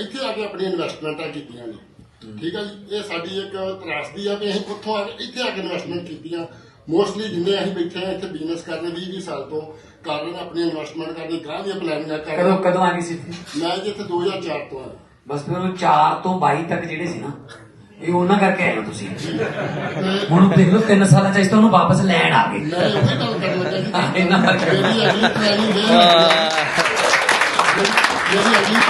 ਇੱਥੇ ਆ ਕੇ ਆਪਣੀ ਇਨਵੈਸਟਮੈਂਟਾਂ ਕੀਤੀਆਂ ਨੇ। ਠੀਕ ਹੈ ਜੀ? ਇਹ ਸਾਡੀ ਇੱਕ ਤਰਾਸਦੀ ਆ ਵੀ ਅਸੀਂ ਉੱਥੋਂ ਆ ਕੇ ਇੱਥੇ ਆ ਕੇ ਇਨਵੈਸਟਮੈਂਟ ਕੀਤੀਆਂ। ਮੋਸਟਲੀ ਜਿੰਨੇ ਅਸੀਂ ਬੈਠੇ ਆ ਇੱਥੇ ਬਿਜ਼ਨਸ ਕਰਨੇ 20 20 ਸਾਲ ਤੋਂ ਕਰ ਰਹੇ ਆਪਣੀ ਇਨਵੈਸਟਮੈਂਟ ਕਰਨੀ ਗਾਂ ਦੀਆਂ ਪਲੈਨਿੰਗਾਂ ਕਰ ਕਦੋਂ ਰਹੇ ਕਦੋਂ ਆ ਗਈ ਸੀ ਇੱਥੇ? ਮੈਂ ਜੀ ਇੱਥੇ 2004 ਤੋਂ ਆ। ਬਸ ਫਿਰ ਉਹ 4 ਤੋਂ 22 ਤੱਕ ਜਿਹੜੇ ਸੀ ਨਾ ਇਹ ਉਹਨਾਂ ਕਰਕੇ ਆਏ ਹੋ ਤੁਸੀਂ। ਤੇ ਹੁਣ ਦੇਖ ਲਓ 3 ਸਾਲਾਂ ਚ ਇਸ ਤੋਂ ਉਹਨੂੰ ਵਾਪਸ ਲੈਣ ਆ ਗਏ। ਮੈਂ ਉਹੀ ਗੱਲ ਕਰਨ ਲੱਗਾ ਹਾਂ, ਜੀ। ਇਹਨਾਂ ਕਰਕੇ। ਮੇਰੀ ਅਗਲੀ ਪਲੈਨਿੰਗ ਇਹ ਮੇਰੀ ਅਗਲੀ ਪਲੈਨਿੰਗ ਕੁਝ ਛੋਟੀ-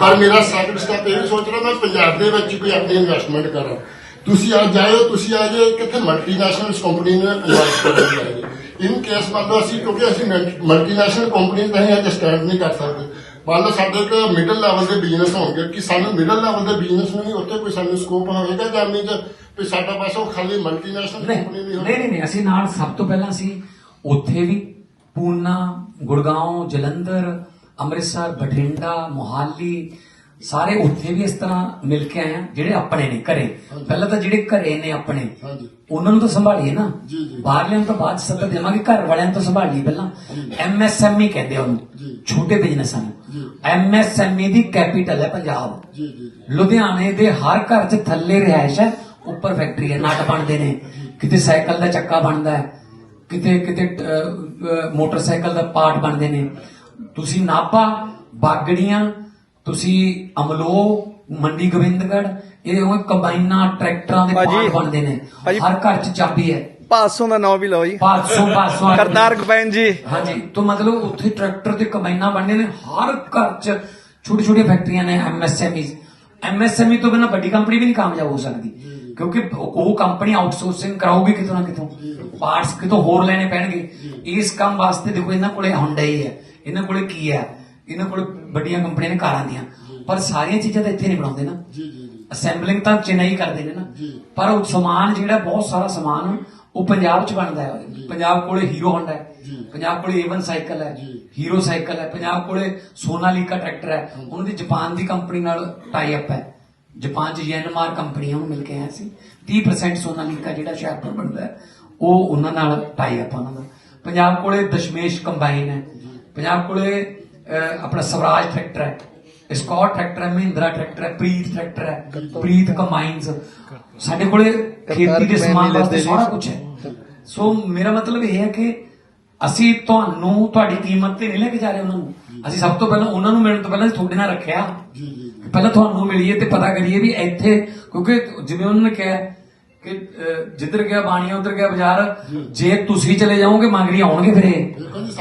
ਪਰ ਮੇਰਾ ਸੈਕੰਡ ਸਟੈਪ ਇਹ ਸੋਚ ਰਿਹਾ ਮੈਂ ਪੰਜਾਬ ਦੇ ਵਿੱਚ ਕੋਈ ਆਪਣੀ ਇਨਵੈਸਟਮੈਂਟ ਕਰਾਂ। ਤੁਸੀਂ ਅੱਜ ਆਇਓ ਤੁਸੀਂ ਅੱਜ ਕਿੱਥੇ ਮਲਟੀਨੈਸ਼ਨਲ ਕੰਪਨੀ ਨੂੰ ਇਨਵੈਸਟ ਕਰਨ ਜਾਈਏ ਇਨ ਕੇਸ ਮੰਨ ਲਓ ਅਸੀਂ ਕਿਉਂਕਿ ਅਸੀਂ ਮਲਟੀਨੈਸ਼ਨਲ ਕੰਪਨੀ ਨਹੀਂ ਅੱਜ ਸਟੈਂਡ ਨਹੀਂ ਕਰ ਸਕਦੇ। ਮੰਨ ਲਓ ਸਾਡੇ ਇੱਕ ਮਿਡਲ ਲੈਵਲ ਦੇ ਬਿਜ਼ਨਸ ਹੋਣਗੇ ਕਿ ਸਾਨੂੰ ਮਿਡਲ ਲੈਵਲ ਦੇ ਬਿਜ਼ਨਸ ਨੂੰ ਵੀ ਉੱਥੇ ਕੋਈ ਸਾਨੂੰ ਸਕੋਪ ਹੋਵੇਗਾ ਜਾਂ ਨਹੀਂ ਵੀ ਸਾਡਾ ਬਸ ਉਹ ਖਾਲੀ ਮਲਟੀਨੈਸ਼ਨਲ ਕੰਪਨੀ ਨਹੀਂ ਨਹੀਂ ਨਹੀਂ, ਅਸੀਂ ਨਾਲ ਸਭ ਤੋਂ ਪਹਿਲਾਂ ਅਸੀਂ ਉੱਥੇ ਵੀ ਪੂਨਾ ਗੁੜਗਾਉਂ ਜਲੰਧਰ ਅੰਮ੍ਰਿਤਸਰ ਬਠਿੰਡਾ ਮੋਹਾਲੀ ਸਾਰੇ ਉੱਥੇ ਵੀ ਇਸ ਤਰ੍ਹਾਂ ਮਿਲ ਕੇ ਆਏ ਆ ਜਿਹੜੇ ਆਪਣੇ ਨੇ ਘਰੇ। ਪਹਿਲਾਂ ਤਾਂ ਜਿਹੜੇ ਘਰੇ ਨੇ ਆਪਣੇ ਉਹਨਾਂ ਨੂੰ ਤਾਂ ਸੰਭਾਲੀਏ ਨਾ। ਬਾਹਰਲਿਆਂ ਨੂੰ ਤਾਂ ਬਾਅਦ ਸੱਤਾ ਦੇਵਾਂਗੇ ਘਰ ਵਾਲਿਆਂ ਨੂੰ ਤਾਂ ਸੰਭਾਲੀਏ ਪਹਿਲਾਂ। ਐਮਐਸਐਮਈ ਕਹਿੰਦੇ। ਉਹਨੂੰ ਛੋਟੇ ਬਿਜ਼ਨਸਾਂ। ਨੂੰ। ਐਮਐਸਐਮਈ ਦੀ ਕੈਪੀਟਲ ਹੈ ਪੰਜਾਬ। ਜੀ ਜੀ ਜੀ। ਲੁਧਿਆਣੇ ਦੇ ਹਰ ਘਰ 'ਚ ਥੱਲੇ ਰਿਹਾਇਸ਼ ਹੈ ਉੱਪਰ ਫੈਕਟਰੀ ਹੈ ਨਟ ਬਣਦੇ ਨੇ। ਕਿਤੇ ਸਾਈਕਲ ਦਾ ਚੱਕਾ ਬਣਦਾ ਹੈ ਕਿਤੇ ਕਿਤੇ ਮੋਟਰਸਾਈਕਲ ਦਾ ਪਾਰਟ ਬਣਦੇ ਨੇ। ਤੁਸੀਂ ਨਾਪਾ ਬਾਗੜੀਆਂ ਤੁਸੀਂ ਅਮਲੋ ਮੰਡੀ ਗੋਬਿੰਦਗੜ੍ਹ ਇਹ ਉਹ ਕੰਬਾਈਨਾਂ ਟਰੈਕਟਰਾਂ ਦੇ ਭਾਜੀ, ਪਾਰਟ ਬਣਦੇ ਨੇ। ਭਾਜੀ- ਹਰ ਘਰ 'ਚ ਚਾਬੀ ਹੈ। 500 ਦਾ ਨਾਮ ਵੀ ਲਓ ਜੀ। 500 500 ਕਰਤਾਰ ਗਪੈਨ ਜੀ। ਹਾਂਜੀ ਤੋਂ ਮਤਲਬ ਉੱਥੇ ਟਰੈਕਟਰ ਤੇ ਕੰਬਾਈਨਾਂ ਬਣਦੀਆਂ ਨੇ। ਹਰ ਘਰ 'ਚ ਛੋਟੀ ਛੋਟੀ ਫੈਕਟਰੀਆਂ ਨੇ ਐਮਐਸਐਮਈਜ਼ ਐਮਐਸਐਮਈ ਤੋਂ ਬਿਨਾਂ ਵੱਡੀ ਕੰਪਨੀ ਵੀ ਨਹੀਂ ਕਾਮਯਾਬ ਹੋ ਸਕਦੀ। ਕਿਉਂਕਿ ਉਹ ਕੰਪਨੀ ਆਊਟਸੋਰਸਿੰਗ ਕਰਾਊਗੀ ਕਿਤੋਂ ਨਾ ਕਿਤੋਂ। ਪਾਰਟਸ ਕਿਤੋਂ ਹੋਰ ਲੈਣੇ ਪੈਣਗੇ। ਇਸ ਕੰਮ ਵਾਸਤੇ ਦੇਖੋ ਇਹਨਾਂ ਕੋਲੇ ਹੁੰਡਾ ਹੀ ਹੈ ਇਹਨਾਂ ਕੋਲੇ ਕੀ ਹੈ ਇਹਨਾਂ ਕੋਲੇ ਵੱਡੀਆਂ ਕੰਪਨੀਆਂ ਨੇ ਕਾਰਾਂ ਦੀਆਂ। ਪਰ ਸਾਰੀਆਂ ਚੀਜ਼ਾਂ ਤਾਂ ਇੱਥੇ ਨਹੀਂ ਬਣਾਉਂਦੇ ਨਾ। ਜੀ ਜੀ ਜੀ। ਅਸੈਂਬਲਿੰਗ ਤਾਂ ਚੇਨਈ ਕਰਦੇ ਨੇ ਨਾ। ਪਰ ਉਹ ਸਮਾਨ ਜਿਹੜਾ ਬਹੁਤ ਸਾਰਾ ਸਮਾਨ ਉਹ ਪੰਜਾਬ ਚ ਬਣਦਾ ਹੈ। ਪੰਜਾਬ ਕੋਲੇ ਹੀਰੋ ਹੋਂਡਾ ਹੈ। ਪੰਜਾਬ ਕੋਲੇ A1 ਸਾਈਕਲ ਹੈ। ਹੀਰੋ ਸਾਈਕਲ ਹੈ। ਪੰਜਾਬ ਕੋਲੇ ਸੋਨਾਲੀਕਾ ਟਰੈਕਟਰ ਹੈ। ਉਹਨਾਂ ਦੀ ਜਾਪਾਨ ਦੀ ਕੰਪਨੀ ਨਾਲ ਟਾਈ ਅਪ ਹੈ। ਜਾਪਾਨ ਚ ਯੈਨਮਾਰ ਕੰਪਨੀ ਹੈ ਉਹਨੂੰ ਮਿਲ ਕੇ ਆਇਆ ਸੀ। 30% ਸੋਨਾਲੀਕਾ ਜਿਹੜਾ ਹੁਸ਼ਿਆਰਪੁਰ ਬਣਦਾ ਹੈ ਉਹ ਉਹਨਾਂ ਨਾਲ ਟਾਈ ਅਪ ਉਹਨਾਂ ਦਾ। ਪੰਜਾਬ ਕੋਲੇ ਦਸ਼ਮੇਸ਼ ਕੰਬਾਈਨ ਹੈ। ਪੰਜਾਬ ਕੋਲੇ ਆਪਣਾ ਸਵਰਾਜ ਟਰੈਕਟਰ ਹੈ। ਸਕਾਟ ਟਰੈਕਟਰ ਹੈ ਮਹਿੰਦਰਾ ਟਰੈਕਟਰ ਹੈ ਪ੍ਰੀਤ ਟਰੈਕਟਰ ਹੈ। ਪ੍ਰੀਤ ਕੰਬਾਈਨਸ ਸਾਡੇ ਕੋਲੇ ਖੇਤੀ ਦੇ ਸਮਾਨ ਵਾਸਤੇ ਸਾਰਾ ਕੁਝ ਹੈ। ਸੋ ਮੇਰਾ ਮਤਲਬ ਇਹ ਹੈ ਕਿ ਅਸੀਂ ਤੁਹਾਨੂੰ ਤੁਹਾਡੀ ਕੀਮਤ ਤੇ ਨਹੀਂ ਲੈ ਕੇ ਜਾ ਰਹੇ ਉਹਨਾਂ ਨੂੰ। ਅਸੀਂ ਸਭ ਤੋਂ ਪਹਿਲਾਂ ਉਹਨਾਂ ਨੂੰ ਮਿਲਣ ਤੋਂ ਪਹਿਲਾਂ ਤੁਹਾਡੇ ਨਾਲ ਰੱਖਿਆ। ਜੀ ਜੀ ਪਹਿਲਾਂ ਤੁਹਾਨੂੰ ਮਿਲੀਏ ਤੇ ਪਤਾ ਕਰੀਏ ਵੀ ਇੱਥੇ ਕਿਉਂਕਿ ਜਿਵੇਂ ਉਹਨਾਂ ਨੇ ਕਿਹਾ ਕਿ ਜਿੱਧਰ ਗਿਆ ਬਾਣੀਆ ਉਧਰ ਗਿਆ ਬਾਜ਼ਾਰ। ਜੇ। ਤੁਸੀਂ ਚਲੇ ਜਾਓਗੇ ਮੰਗਰੀ ਆਉਣਗੇ ਫਿਰ